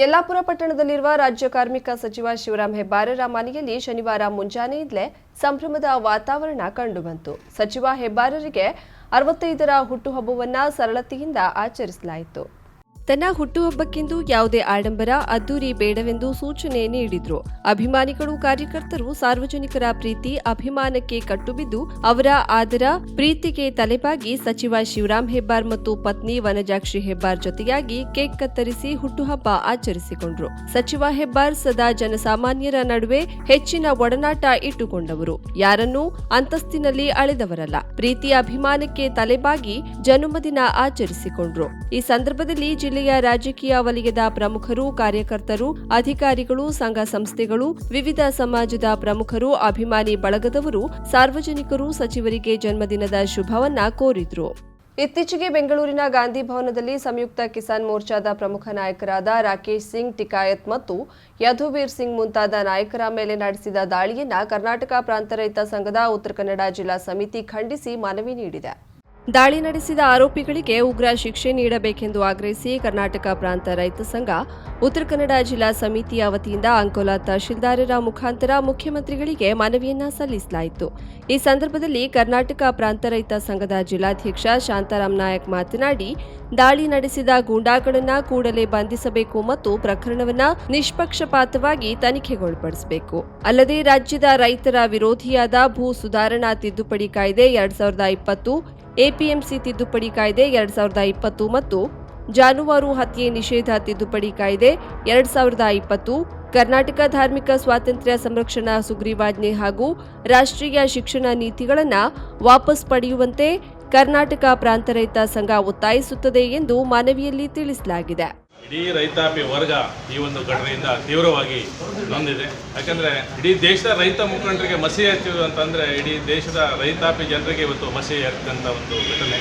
ಯಲ್ಲಾಪುರ ಪಟ್ಟಣದಲ್ಲಿರುವ ರಾಜ್ಯ ಕಾರ್ಮಿಕ ಸಚಿವ ಶಿವರಾಮ್ ಹೆಬ್ಬಾರರ ಮನೆಯಲ್ಲಿ ಶನಿವಾರ ಮುಂಜಾನೆಯಿಂದಲೇ ಸಂಭ್ರಮದ ವಾತಾವರಣ ಕಂಡುಬಂತು. ಸಚಿವ ಹೆಬ್ಬಾರರಿಗೆ ಅರವತ್ತೈದರ ಹುಟ್ಟುಹಬ್ಬವನ್ನು ಸರಳತೆಯಿಂದ ಆಚರಿಸಲಾಯಿತು. ತನ್ನ ಹುಟ್ಟುಹಬ್ಬಕ್ಕೆಂದು ಯಾವುದೇ ಆಡಂಬರ ಅದ್ದೂರಿ ಬೇಡವೆಂದು ಸೂಚನೆ ನೀಡಿದ್ರು. ಅಭಿಮಾನಿಗಳು, ಕಾರ್ಯಕರ್ತರು, ಸಾರ್ವಜನಿಕರ ಪ್ರೀತಿ ಅಭಿಮಾನಕ್ಕೆ ಕಟ್ಟುಬಿದ್ದು, ಅವರ ಆದರ ಪ್ರೀತಿಗೆ ತಲೆಬಾಗಿ ಸಚಿವ ಶಿವರಾಮ್ ಹೆಬ್ಬಾರ್ ಮತ್ತು ಪತ್ನಿ ವನಜಾಕ್ಷಿ ಹೆಬ್ಬಾರ್ ಜೊತೆಯಾಗಿ ಕೇಕ್ ಕತ್ತರಿಸಿ ಹುಟ್ಟುಹಬ್ಬ ಆಚರಿಸಿಕೊಂಡ್ರು. ಸಚಿವ ಹೆಬ್ಬಾರ್ ಸದಾ ಜನಸಾಮಾನ್ಯರ ನಡುವೆ ಹೆಚ್ಚಿನ ಒಡನಾಟ ಇಟ್ಟುಕೊಂಡವರು. ಯಾರನ್ನೂ ಅಂತಸ್ತಿನಲ್ಲಿ ಅಳೆದವರಲ್ಲ. ಪ್ರೀತಿ ಅಭಿಮಾನಕ್ಕೆ ತಲೆಬಾಗಿ ಜನ್ಮದಿನ ಆಚರಿಸಿಕೊಂಡ್ರು. ಈ ಸಂದರ್ಭದಲ್ಲಿ ಜಿಲ್ಲೆಯ ರಾಜಕೀಯ ವಲಯದ ಪ್ರಮುಖರು, ಕಾರ್ಯಕರ್ತರು, ಅಧಿಕಾರಿಗಳು, ಸಂಘ ಸಂಸ್ಥೆಗಳು, ವಿವಿಧ ಸಮಾಜದ ಪ್ರಮುಖರು, ಅಭಿಮಾನಿ ಬಳಗದವರು, ಸಾರ್ವಜನಿಕರು ಸಚಿವರಿಗೆ ಜನ್ಮದಿನದ ಶುಭವನ್ನ ಕೋರಿದ್ರು. ಇತ್ತೀಚೆಗೆ ಬೆಂಗಳೂರಿನ ಗಾಂಧಿ ಭವನದಲ್ಲಿ ಸಂಯುಕ್ತ ಕಿಸಾನ್ ಮೋರ್ಚಾದ ಪ್ರಮುಖ ನಾಯಕರಾದ ರಾಕೇಶ್ ಸಿಂಗ್, ಟಿಕಾಯತ್ ಮತ್ತು ಯಧುವೀರ್ ಸಿಂಗ್ ಮುಂತಾದ ನಾಯಕರ ಮೇಲೆ ನಡೆಸಿದ ದಾಳಿಯನ್ನ ಕರ್ನಾಟಕ ಪ್ರಾಂತ ರೈತ ಸಂಘದ ಉತ್ತರ ಕನ್ನಡ ಜಿಲ್ಲಾ ಸಮಿತಿ ಖಂಡಿಸಿ ಮನವಿ ನೀಡಿದೆ. ದಾಳಿ ನಡೆಸಿದ ಆರೋಪಿಗಳಿಗೆ ಉಗ್ರ ಶಿಕ್ಷೆ ನೀಡಬೇಕೆಂದು ಆಗ್ರಹಿಸಿ ಕರ್ನಾಟಕ ಪ್ರಾಂತ ರೈತ ಸಂಘ, ಉತ್ತರ ಕನ್ನಡ ಜಿಲ್ಲಾ ಸಮಿತಿಯ ವತಿಯಿಂದ ಅಂಕೋಲಾ ತಹಶೀಲ್ದಾರರ ಮುಖಾಂತರ ಮುಖ್ಯಮಂತ್ರಿಗಳಿಗೆ ಮನವಿಯನ್ನ ಸಲ್ಲಿಸಲಾಯಿತು. ಈ ಸಂದರ್ಭದಲ್ಲಿ ಕರ್ನಾಟಕ ಪ್ರಾಂತ ರೈತ ಸಂಘದ ಜಿಲ್ಲಾಧ್ಯಕ್ಷ ಶಾಂತಾರಾಮ್ ನಾಯಕ್ ಮಾತನಾಡಿ, ದಾಳಿ ನಡೆಸಿದ ಗೂಂಡಾಗಳನ್ನು ಕೂಡಲೇ ಬಂಧಿಸಬೇಕು ಮತ್ತು ಪ್ರಕರಣವನ್ನು ನಿಷ್ಪಕ್ಷಪಾತವಾಗಿ ತನಿಖೆಗೊಳಪಡಿಸಬೇಕು. ಅಲ್ಲದೆ ರಾಜ್ಯದ ರೈತರ ವಿರೋಧಿಯಾದ ಭೂ ಸುಧಾರಣಾ ತಿದ್ದುಪಡಿ ಕಾಯ್ದೆ ಎರಡ್ ಸಾವಿರದ ಇಪ್ಪತ್ತು ಎಪಿಎಂಸಿ ತಿದ್ದುಪಡಿ ಕಾಯ್ದೆ ಎರಡ್ ಸಾವಿರದ ಇಪ್ಪತ್ತು ಮತ್ತು ಜಾನುವಾರು ಹತ್ಯೆ ನಿಷೇಧ ತಿದ್ದುಪಡಿ ಕಾಯ್ದೆ ಎರಡ್ ಸಾವಿರದ ಇಪ್ಪತ್ತು, ಕರ್ನಾಟಕ ಧಾರ್ಮಿಕ ಸ್ವಾತಂತ್ರ್ಯ ಸಂರಕ್ಷಣಾ ಸುಗ್ರೀವಾಜ್ಞೆ ಹಾಗೂ ರಾಷ್ಟ್ರೀಯ ಶಿಕ್ಷಣ ನೀತಿಗಳನ್ನು ವಾಪಸ್ ಪಡೆಯುವಂತೆ ಕರ್ನಾಟಕ ಪ್ರಾಂತ ರೈತ ಸಂಘ ಒತ್ತಾಯಿಸುತ್ತದೆ ಎಂದು ಮನವಿಯಲ್ಲಿ ತಿಳಿಸಲಾಗಿದೆ. ಇಡೀ ರೈತಾಪಿ ವರ್ಗ ಈ ಒಂದು ಘಟನೆಯಿಂದ ತೀವ್ರವಾಗಿ ನೊಂದಿದೆ. ಯಾಕಂದ್ರೆ ಇಡೀ ದೇಶದ ರೈತ ಮುಖಂಡರಿಗೆ ಮಸಿ ಹಚ್ಚಿದ್ರು ಅಂತಂದರೆ ಇಡೀ ದೇಶದ ರೈತಾಪಿ ಜನರಿಗೆ ಇವತ್ತು ಮಸಿ ಹರಿದಂತ ಒಂದು ಘಟನೆ.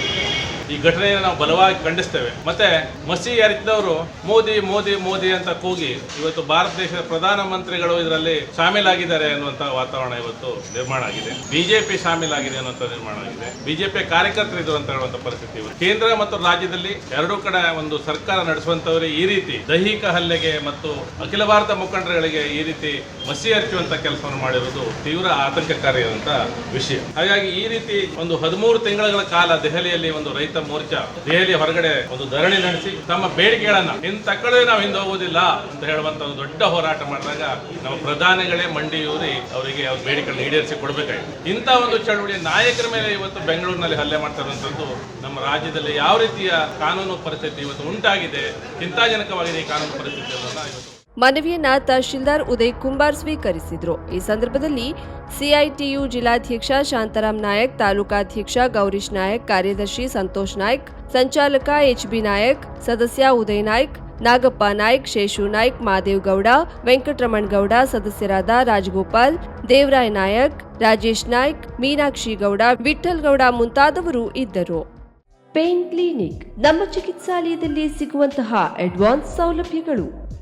ಈ ಘಟನೆಯನ್ನು ನಾವು ಬಲವಾಗಿ ಖಂಡಿಸ್ತೇವೆ. ಮತ್ತೆ ಮಸಿ ಹರಿಸಿದವರು ಮೋದಿ ಮೋದಿ ಮೋದಿ ಅಂತ ಕೂಗಿ ಇವತ್ತು ಭಾರತ ದೇಶದ ಪ್ರಧಾನ ಮಂತ್ರಿಗಳು ಇದರಲ್ಲಿ ಶಾಮೀಲಾಗಿದ್ದಾರೆ ಅನ್ನುವಂತ ವಾತಾವರಣ ಇವತ್ತು ನಿರ್ಮಾಣ ಆಗಿದೆ. ಬಿಜೆಪಿ ಶಾಮೀಲಾಗಿದೆ ಅನ್ನುವಂಥ ನಿರ್ಮಾಣ ಆಗಿದೆ. ಬಿಜೆಪಿ ಕಾರ್ಯಕರ್ತರು ಇದು ಅಂತ ಹೇಳುವಂತ ಪರಿಸ್ಥಿತಿ. ಕೇಂದ್ರ ಮತ್ತು ರಾಜ್ಯದಲ್ಲಿ ಎರಡೂ ಕಡೆ ಒಂದು ಸರ್ಕಾರ ನಡೆಸುವಂತವರೇ ಈ ರೀತಿ ದೈಹಿಕ ಹಲ್ಲೆಗೆ ಮತ್ತು ಅಖಿಲ ಭಾರತ ಮುಖಂಡರುಗಳಿಗೆ ಈ ರೀತಿ ಮಸಿ ಹರಿಸುವಂತ ಕೆಲಸವನ್ನು ಮಾಡಿರುವುದು ತೀವ್ರ ಆತಂಕಕಾರಿಯಾದಂತಹ ವಿಷಯ. ಹಾಗಾಗಿ ಈ ರೀತಿ ಒಂದು ಹದಿಮೂರು ತಿಂಗಳ ಕಾಲ ದೆಹಲಿಯಲ್ಲಿ ಒಂದು ರೈತ ಮೋರ್ಚಾ ದೆಹಲಿ ಹೊರಗಡೆ ಒಂದು ಧರಣಿ ನಡೆಸಿ ತಮ್ಮ ಬೇಡಿಕೆಗಳನ್ನ ಇನ್ ತಕ್ಕಳೇ ನಾವು ಹಿಂದೆ ಹೋಗುವುದಿಲ್ಲ ಅಂತ ಹೇಳುವಂತ ಒಂದು ದೊಡ್ಡ ಹೋರಾಟ ಮಾಡಿದಾಗ ನಮ್ಮ ಪ್ರಧಾನಿಗಳೇ ಮಂಡಿಯೂರಿ ಅವರಿಗೆ ಅವ್ರ ಬೇಡಿಕೆಗಳನ್ನ ಈಡೇರಿಸಿ ಕೊಡಬೇಕಾಗಿತ್ತು ಇಂಥ ಒಂದು ಚಳವಳಿ ನಾಯಕರ ಮೇಲೆ ಇವತ್ತು ಬೆಂಗಳೂರಿನಲ್ಲಿ ಹಲ್ಲೆ ಮಾಡ್ತಾ ಇರುವಂತದ್ದು ನಮ್ಮ ರಾಜ್ಯದಲ್ಲಿ ಯಾವ ರೀತಿಯ ಕಾನೂನು ಪರಿಸ್ಥಿತಿ ಇವತ್ತು ಉಂಟಾಗಿದೆ, ಚಿಂತಾಜನಕವಾಗಿದೆ ಈ ಕಾನೂನು ಪರಿಸ್ಥಿತಿ ಇವತ್ತು ಮನವಿಯನ್ನ ತಹಶೀಲ್ದಾರ್ ಉದಯ್ ಕುಂಬಾರ್ ಸ್ವೀಕರಿಸಿದ್ರು. ಈ ಸಂದರ್ಭದಲ್ಲಿ ಸಿಐಟಿಯು ಜಿಲ್ಲಾಧ್ಯಕ್ಷ ಶಾಂತಾರಾಮ್ ನಾಯಕ್, ತಾಲೂಕಾಧ್ಯಕ್ಷ ಗೌರೀಶ್ ನಾಯಕ್, ಕಾರ್ಯದರ್ಶಿ ಸಂತೋಷ್ ನಾಯಕ್, ಸಂಚಾಲಕ ಎಚ್ಬಿ ನಾಯಕ್, ಸದಸ್ಯ ಉದಯ್ ನಾಯಕ್, ನಾಗಪ್ಪ ನಾಯ್ಕ್, ಶೇಷು ನಾಯ್ಕ್, ಮಾದೇವ್ ಗೌಡ, ವೆಂಕಟರಮಣ್ ಗೌಡ, ಸದಸ್ಯರಾದ ರಾಜಗೋಪಾಲ್, ದೇವರಾಯ್ ನಾಯಕ್, ರಾಜೇಶ್ ನಾಯ್ಕ್, ಮೀನಾಕ್ಷಿ ಗೌಡ ವಿಠಲ್ ಗೌಡ ಮುಂತಾದವರು ಇದ್ದರು. ಪೇನ್ ಕ್ಲಿನಿಕ್, ನಮ್ಮ ಚಿಕಿತ್ಸಾಲಯದಲ್ಲಿ ಸಿಗುವಂತಹ ಅಡ್ವಾನ್ಸ್ ಸೌಲಭ್ಯಗಳು.